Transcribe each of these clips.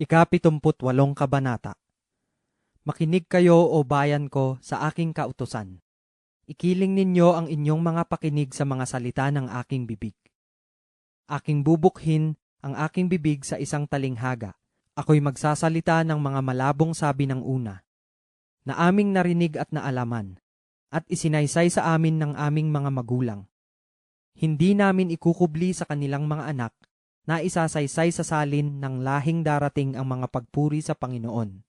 Ikapitumput walong kabanata. Makinig kayo o bayan ko sa aking kautusan. Ikiling ninyo ang inyong mga pakinig sa mga salita ng aking bibig. Aking bubukhin ang aking bibig sa isang talinghaga. Ako'y magsasalita ng mga malabong sabi ng una, na aming narinig at naalaman, at isinaysay sa amin ng aming mga magulang. Hindi namin ikukubli sa kanilang mga anak na isasaysay sa salin ng lahing darating ang mga pagpuri sa Panginoon.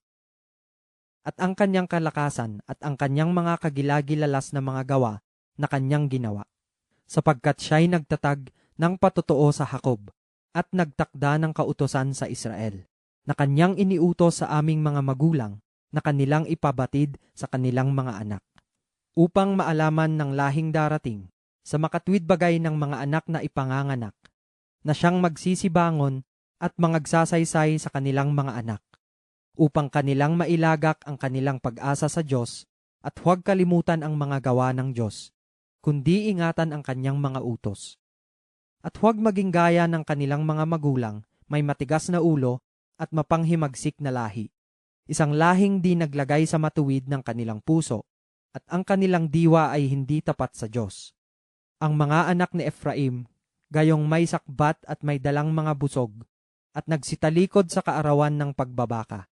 At ang kanyang kalakasan at ang kanyang mga kagilagilalas na mga gawa na kanyang ginawa, sapagkat siya'y nagtatag ng patotoo sa Hakob at nagtakda ng kautosan sa Israel, na kanyang iniutos sa aming mga magulang na kanilang ipabatid sa kanilang mga anak, upang maalaman ng lahing darating sa makatwid bagay ng mga anak na ipanganganak na siyang magsisibangon at mangagsasaysay sa kanilang mga anak, upang kanilang mailagak ang kanilang pag-asa sa Diyos at huwag kalimutan ang mga gawa ng Diyos, kundi ingatan ang kanyang mga utos. At huwag maging gaya ng kanilang mga magulang, may matigas na ulo at mapanghimagsik na lahi. Isang lahing di naglagay sa matuwid ng kanilang puso, at ang kanilang diwa ay hindi tapat sa Diyos. Ang mga anak ni Ephraim gayong may sakbat at may dalang mga busog, at nagsitalikod sa kaarawan ng pagbabaka.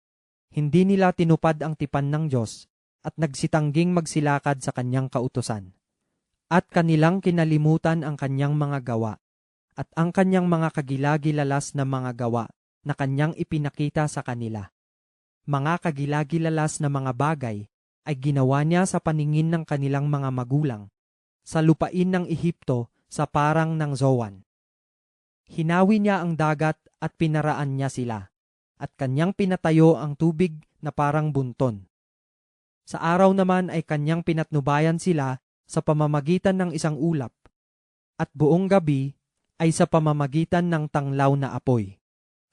Hindi nila tinupad ang tipan ng Diyos, at nagsitangging magsilakad sa kanyang kautusan. At kanilang kinalimutan ang kanyang mga gawa, at ang kanyang mga kagilagilalas na mga gawa na kanyang ipinakita sa kanila. Mga kagilagilalas na mga bagay ay ginawa niya sa paningin ng kanilang mga magulang, sa lupain ng Ehipto sa parang ng Zowan. Hinawi niya ang dagat at pinaraan niya sila, at kanyang pinatayo ang tubig na parang bunton. Sa araw naman ay kanyang pinatnubayan sila sa pamamagitan ng isang ulap, at buong gabi ay sa pamamagitan ng tanglaw na apoy.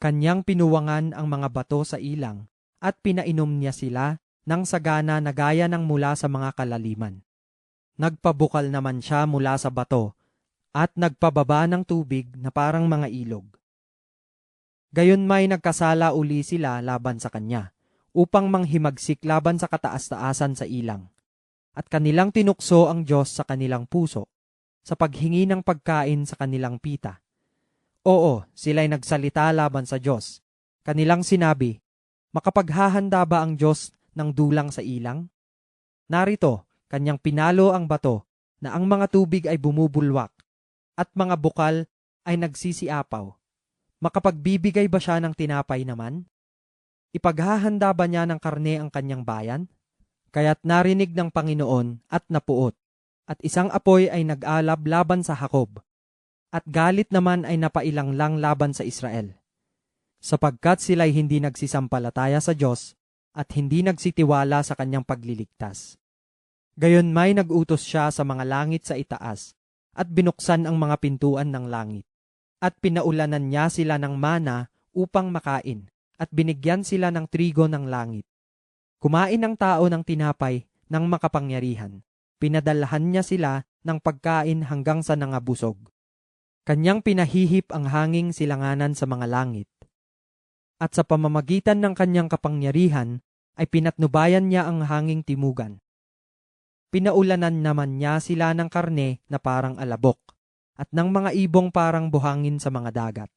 Kanyang pinuwangan ang mga bato sa ilang, at pinainom niya sila ng sagana na gaya ng mula sa mga kalaliman. Nagpabukal naman siya mula sa bato at nagpababa ng tubig na parang mga ilog. Gayon may nagkasala uli sila laban sa kanya, upang manghimagsik laban sa kataas-taasan sa ilang. At kanilang tinukso ang Diyos sa kanilang puso, sa paghingi ng pagkain sa kanilang pita. Oo, sila'y nagsalita laban sa Diyos. Kanilang sinabi, Makapaghahanda ba ang Diyos ng dulang sa ilang? Narito, kanyang pinalo ang bato, na ang mga tubig ay bumubulwak, at mga bukal ay nagsisiapaw. Makapagbibigay ba siya ng tinapay naman? Ipaghahanda ba niya ng karne ang kanyang bayan? Kaya't narinig ng Panginoon at napuot, at isang apoy ay nag-alab laban sa Hakob, at galit naman ay napailang lang laban sa Israel. Sapagkat sila'y hindi nagsisampalataya sa Diyos at hindi nagsitiwala sa kanyang pagliligtas. Gayon may nagutos siya sa mga langit sa itaas at binuksan ang mga pintuan ng langit. At pinaulanan niya sila ng mana upang makain, at binigyan sila ng trigo ng langit. Kumain ng tao ng tinapay ng makapangyarihan. Pinadalahan niya sila ng pagkain hanggang sa nangabusog. Kanyang pinahihip ang hanging silanganan sa mga langit. At sa pamamagitan ng kanyang kapangyarihan, ay pinatnubayan niya ang hanging timugan Pinaulanan naman niya sila ng karne na parang alabok at ng mga ibong parang buhangin sa mga dagat.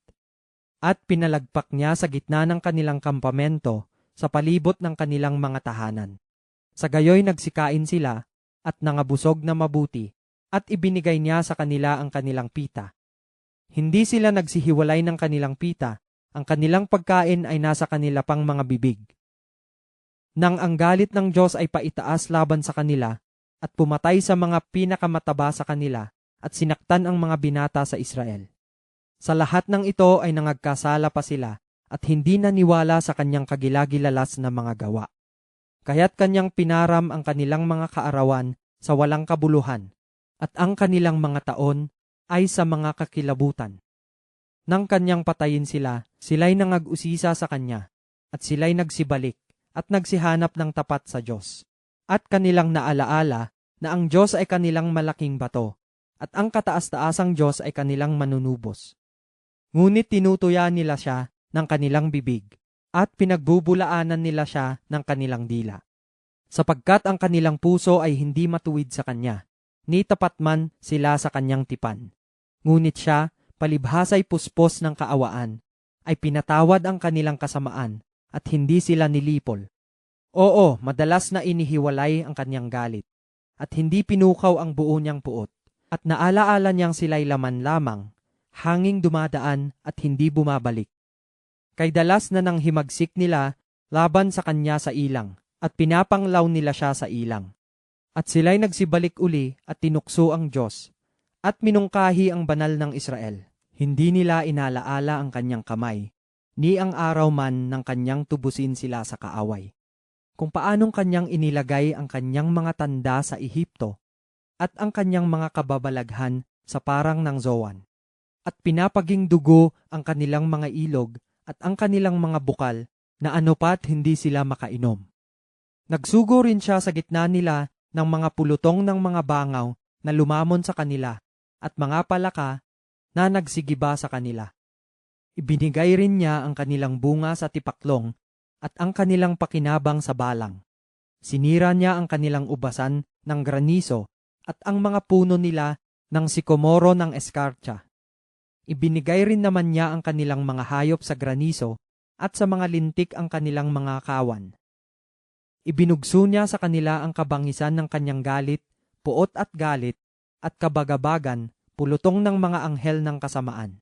At pinalagpak niya sa gitna ng kanilang kampamento sa palibot ng kanilang mga tahanan. Sa gayoy nagsikain sila at nangabusog na mabuti at ibinigay niya sa kanila ang kanilang pita. Hindi sila nagsihiwalay ng kanilang pita, ang kanilang pagkain ay nasa kanila pang mga bibig. Nang ang galit ng Diyos ay paitaas laban sa kanila, at pumatay sa mga pinakamataba sa kanila at sinaktan ang mga binata sa Israel. Sa lahat ng ito ay nangagkasala pa sila at hindi naniwala sa kanyang kagilagilalas na mga gawa. Kaya't kanyang pinaram ang kanilang mga kaarawan sa walang kabuluhan at ang kanilang mga taon ay sa mga kakilabutan. Nang kanyang patayin sila, sila'y nangag-usisa sa kanya at sila'y nagsibalik at nagsihanap ng tapat sa Diyos at kanilang naalaala na ang Diyos ay kanilang malaking bato at ang kataas-taasang Diyos ay kanilang manunubos. Ngunit tinutuya nila siya ng kanilang bibig at pinagbubulaanan nila siya ng kanilang dila. Sapagkat ang kanilang puso ay hindi matuwid sa kanya, ni tapat man sila sa kanyang tipan. Ngunit siya, palibhasay puspos ng kaawaan, ay pinatawad ang kanilang kasamaan at hindi sila nilipol. Oo, madalas na inihiwalay ang kanyang galit, at hindi pinukaw ang buo niyang puot, at naalaala niyang sila'y laman lamang, hanging dumadaan at hindi bumabalik. Kay dalas na nang himagsik nila laban sa kanya sa ilang, at pinapanglaw nila siya sa ilang. At sila'y nagsibalik uli at tinukso ang Diyos, at minungkahi ang banal ng Israel. Hindi nila inalaala ang kanyang kamay, ni ang araw man ng kanyang tubusin sila sa kaaway. Kung paanong kanyang inilagay ang kanyang mga tanda sa Ehipto, at ang kanyang mga kababalaghan sa parang ng Zoan. At pinapaging dugo ang kanilang mga ilog at ang kanilang mga bukal na anopat hindi sila makainom. Nagsugo rin siya sa gitna nila ng mga pulutong ng mga bangaw na lumamon sa kanila at mga palaka na nagsigiba sa kanila. Ibinigay rin niya ang kanilang bunga sa tipaklong at ang kanilang pakinabang sa balang. Sinira niya ang kanilang ubasan ng graniso at ang mga puno nila ng sikomoro ng eskartsa. Ibinigay rin naman niya ang kanilang mga hayop sa graniso at sa mga lintik ang kanilang mga kawan. Ibinugso niya sa kanila ang kabangisan ng kanyang galit, puot at galit, at kabagabagan, pulutong ng mga anghel ng kasamaan.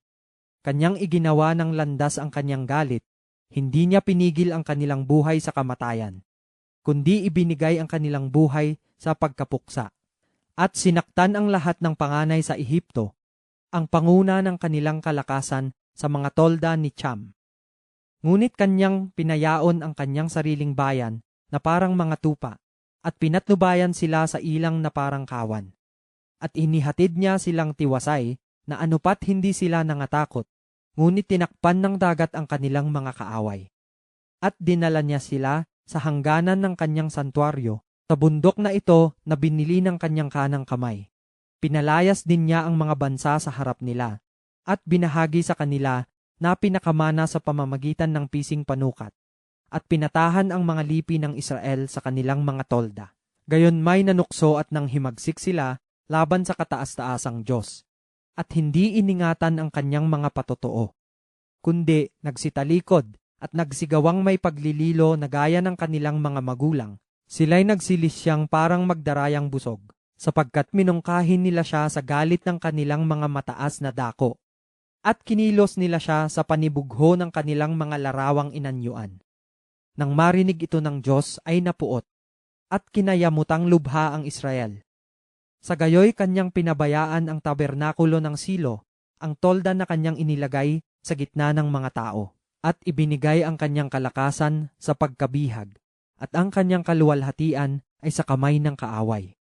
Kanyang iginawa ng landas ang kanyang galit, hindi niya pinigil ang kanilang buhay sa kamatayan, kundi ibinigay ang kanilang buhay sa pagkapuksa. At sinaktan ang lahat ng panganay sa Ehipto, ang panguna ng kanilang kalakasan sa mga tolda ni Cham. Ngunit kanyang pinayaon ang kanyang sariling bayan na parang mga tupa, at pinatnubayan sila sa ilang na parang kawan. At inihatid niya silang tiwasay na anupat hindi sila nangatakot, ngunit tinakpan ng dagat ang kanilang mga kaaway. At dinala niya sila sa hangganan ng kanyang santuaryo, sa bundok na ito na binili ng kanyang kanang kamay. Pinalayas din niya ang mga bansa sa harap nila, at binahagi sa kanila na pinakamana sa pamamagitan ng pising panukat, at pinatahan ang mga lipi ng Israel sa kanilang mga tolda. Gayon may nanukso at nang himagsik sila laban sa kataas-taasang Diyos at hindi iningatan ang kanyang mga patotoo, kundi nagsitalikod at nagsigawang may paglililo na gaya ng kanilang mga magulang. Sila'y nagsilis siyang parang magdarayang busog, sapagkat minungkahin nila siya sa galit ng kanilang mga mataas na dako, at kinilos nila siya sa panibugho ng kanilang mga larawang inanyuan. Nang marinig ito ng Diyos ay napuot, at kinayamutang lubha ang Israel. Sa gayoy kanyang pinabayaan ang tabernakulo ng silo, ang tolda na kanyang inilagay sa gitna ng mga tao, at ibinigay ang kanyang kalakasan sa pagkabihag, at ang kanyang kaluwalhatian ay sa kamay ng kaaway.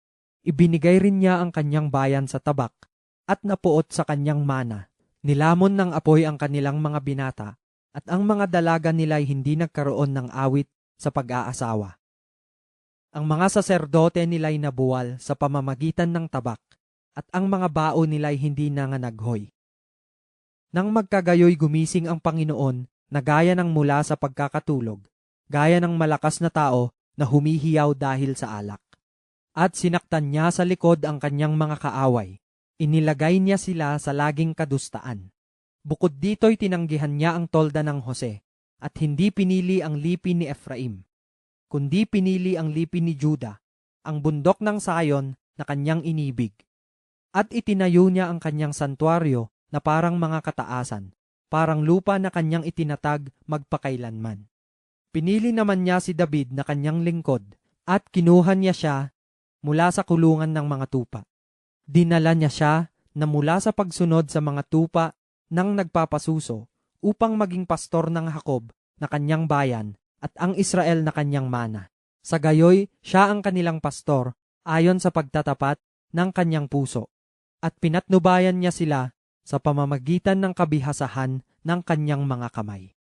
Ibinigay rin niya ang kanyang bayan sa tabak, at napuot sa kanyang mana. Nilamon ng apoy ang kanilang mga binata, at ang mga dalaga nila'y hindi nagkaroon ng awit sa pag-aasawa. Ang mga saserdote nila'y nabuwal sa pamamagitan ng tabak, at ang mga bao nila'y hindi nanganaghoy. Nang magkagayoy gumising ang Panginoon na gaya ng mula sa pagkakatulog, gaya ng malakas na tao na humihiyaw dahil sa alak. At sinaktan niya sa likod ang kanyang mga kaaway. Inilagay niya sila sa laging kadustaan. Bukod dito'y tinanggihan niya ang tolda ng Jose, at hindi pinili ang lipi ni Ephraim kundi pinili ang lipi ni Juda, ang bundok ng Sayon na kanyang inibig. At itinayo niya ang kanyang santuaryo na parang mga kataasan, parang lupa na kanyang itinatag magpakailanman. Pinili naman niya si David na kanyang lingkod at kinuha niya siya mula sa kulungan ng mga tupa. Dinala niya siya na mula sa pagsunod sa mga tupa ng nagpapasuso upang maging pastor ng Hakob na kanyang bayan at ang Israel na kanyang mana. Sa gayoy, siya ang kanilang pastor ayon sa pagtatapat ng kanyang puso. At pinatnubayan niya sila sa pamamagitan ng kabihasahan ng kanyang mga kamay.